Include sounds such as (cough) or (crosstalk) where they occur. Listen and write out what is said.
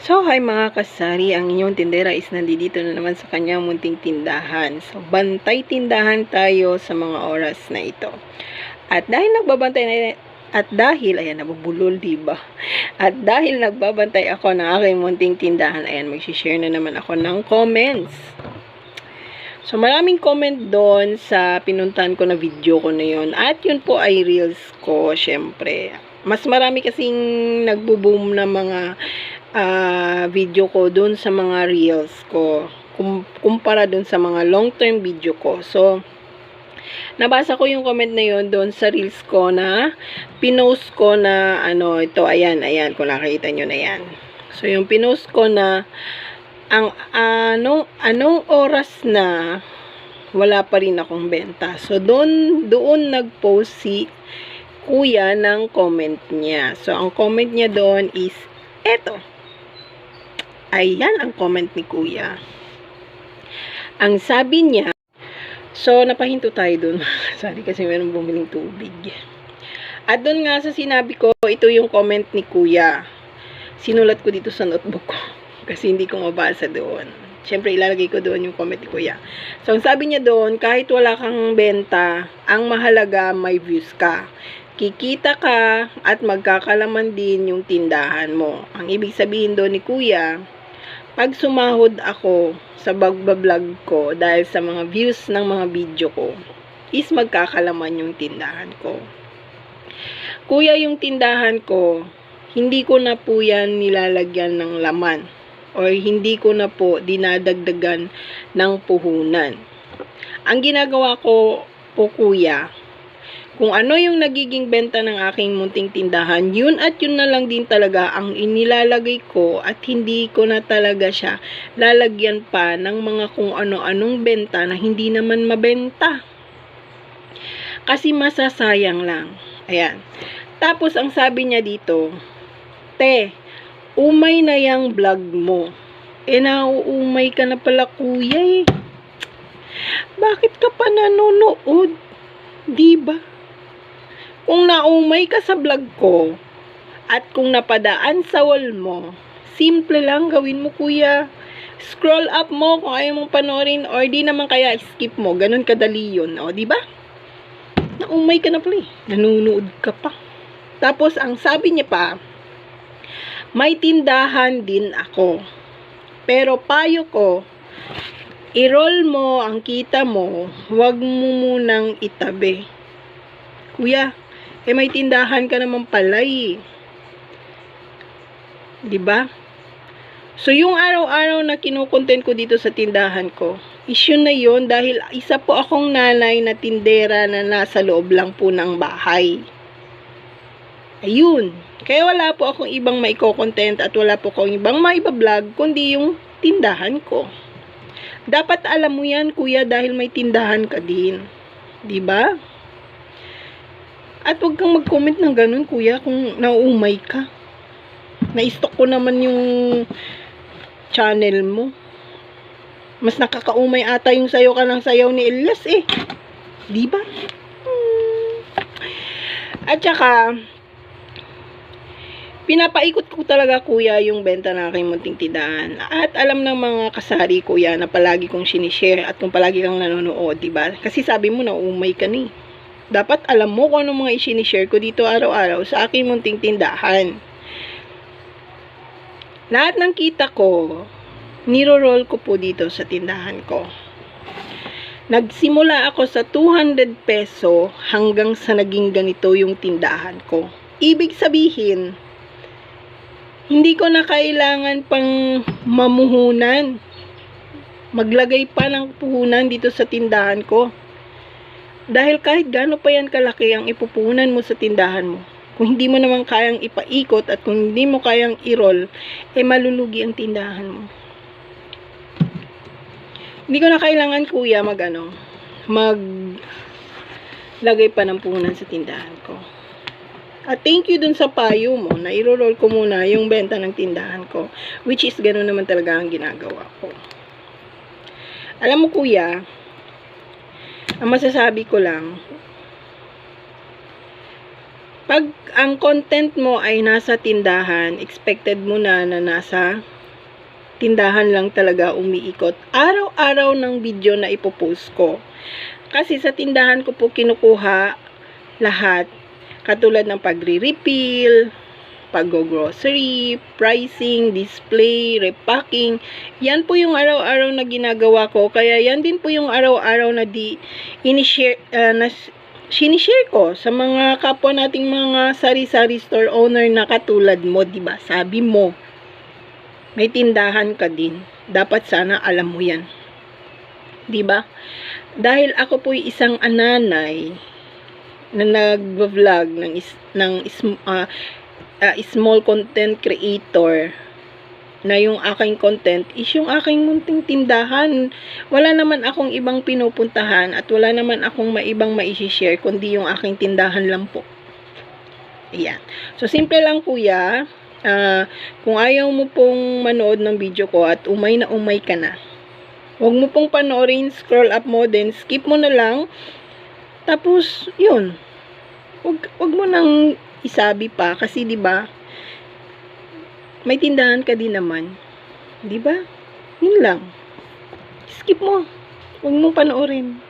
So, hi mga kasari, ang inyong tindera is nandito na naman sa kanyang munting tindahan. So, bantay tindahan tayo sa mga oras na ito. At dahil nagbabantay na at dahil, ayan, nabubulol, diba? At dahil nagbabantay ako ng aking munting tindahan, ayan, mag-share na naman ako ng comments. So, maraming comment doon sa pinuntahan ko na video ko na yun. At yun po ay reels ko, syempre. Mas marami kasing nagbo-boom na mga ah, video ko doon sa mga reels ko. Kum- kumpara doon sa mga long-term video ko. So, nabasa ko yung comment na yun doon sa reels ko na pinost ko na ano, ito, ayan, ayan, kung nakikita nyo na yan. So, yung pinost ko na ang anong anong oras na wala pa rin akong benta. So doon doon nag-post si kuya ng comment niya. So ang comment niya doon is eto. Ayan ang comment ni kuya. Ang sabi niya, so napahinto tayo doon. Sorry (laughs) kasi meron bumiling tubig. At doon nga sa sinabi ko, ito yung comment ni kuya. Sinulat ko dito sa notebook ko (laughs) kasi hindi ko mabasa doon. Siyempre, ilalagay ko doon yung comment ni Kuya. So, ang sabi niya doon, kahit wala kang benta, ang mahalaga may views ka. Kikita ka at magkakalaman din yung tindahan mo. Ang ibig sabihin doon ni Kuya, pag sumahod ako sa bagbablog ko dahil sa mga views ng mga video ko, is magkakalaman yung tindahan ko. Kuya, yung tindahan ko, hindi ko na po yan nilalagyan ng laman or hindi ko na po dinadagdagan ng puhunan. Ang ginagawa ko po kuya, kung ano yung nagiging benta ng aking munting tindahan, yun at yun na lang din talaga ang inilalagay ko at hindi ko na talaga siya lalagyan pa ng mga kung ano-anong benta na hindi naman mabenta. Kasi masasayang lang. Ayan. Tapos ang sabi niya dito, Te, umay na yung vlog mo. Eh, nauumay ka na pala, kuya eh. Bakit ka pa nanonood? Di ba? Kung naumay ka sa vlog ko, at kung napadaan sa wall mo, simple lang gawin mo, kuya. Scroll up mo kung ayaw mong panoorin or di naman kaya skip mo. Ganun kadali yun. O, di ba? Naumay ka na pala eh. Nanonood ka pa. Tapos, ang sabi niya pa, may tindahan din ako. Pero payo ko, i-roll mo ang kita mo, huwag mo munang itabi. Kuya, eh may tindahan ka naman pala eh. 'Di ba? So yung araw-araw na kinukontent ko dito sa tindahan ko, issue na yon dahil isa po akong nanay na tindera na nasa loob lang po ng bahay. Ayun. Kaya wala po akong ibang maiko-content at wala po akong ibang maiba-vlog kundi yung tindahan ko. Dapat alam mo yan, kuya, dahil may tindahan ka din. 'Di ba? At huwag kang mag-comment ng ganun, kuya, kung nauumay ka. Na-stock ko naman yung channel mo. Mas nakakaumay ata yung sayo ka ng sayaw ni Elias eh. 'Di ba? Hmm. At saka, pinapaikot ko talaga kuya yung benta ng aking munting tindahan. At alam ng mga kasari kuya na palagi kong sinishare at kung palagi kang nanonood, di ba? Kasi sabi mo na umay ka ni. Dapat alam mo kung ano mga isinishare ko dito araw-araw sa aking munting tindahan. Lahat ng kita ko, niro-roll ko po dito sa tindahan ko. Nagsimula ako sa 200 peso hanggang sa naging ganito yung tindahan ko. Ibig sabihin, hindi ko na kailangan pang mamuhunan. Maglagay pa ng puhunan dito sa tindahan ko. Dahil kahit gaano pa yan kalaki ang ipupunan mo sa tindahan mo, kung hindi mo naman kayang ipaikot at kung hindi mo kayang i-roll, eh malulugi ang tindahan mo. Hindi ko na kailangan kuya mag ano, mag lagay pa ng puhunan sa tindahan ko. At thank you dun sa payo mo na iro-roll ko muna yung benta ng tindahan ko. Which is gano'n naman talaga ang ginagawa ko. Alam mo kuya, ang masasabi ko lang, pag ang content mo ay nasa tindahan, expected mo na na nasa tindahan lang talaga umiikot. Araw-araw ng video na ipopost ko. Kasi sa tindahan ko po kinukuha lahat. Katulad ng pagre-refill, pag-grocery, pricing, display, repacking. Yan po yung araw-araw na ginagawa ko. Kaya yan din po yung araw-araw na di ini-share, ah, na sinishare ko sa mga kapwa nating mga sari-sari store owner na katulad mo, 'di ba? Sabi mo, may tindahan ka din. Dapat sana alam mo 'yan. 'Di ba? Dahil ako po isang ananay na nag-vlog ng is, ng is, ah, ah, small content creator na yung aking content is yung aking munting tindahan. Wala naman akong ibang pinupuntahan at wala naman akong maibang maishishare kundi yung aking tindahan lang po. Ayan. So, simple lang kuya. Ah, kung ayaw mo pong manood ng video ko at umay na umay ka na, huwag mo pong panoorin, scroll up mo, then skip mo na lang. Tapos, yun. Huwag, huwag mo nang isabi pa kasi 'di ba may tindahan ka din naman. 'Di ba? Yun lang. Skip mo. Huwag mong panoorin.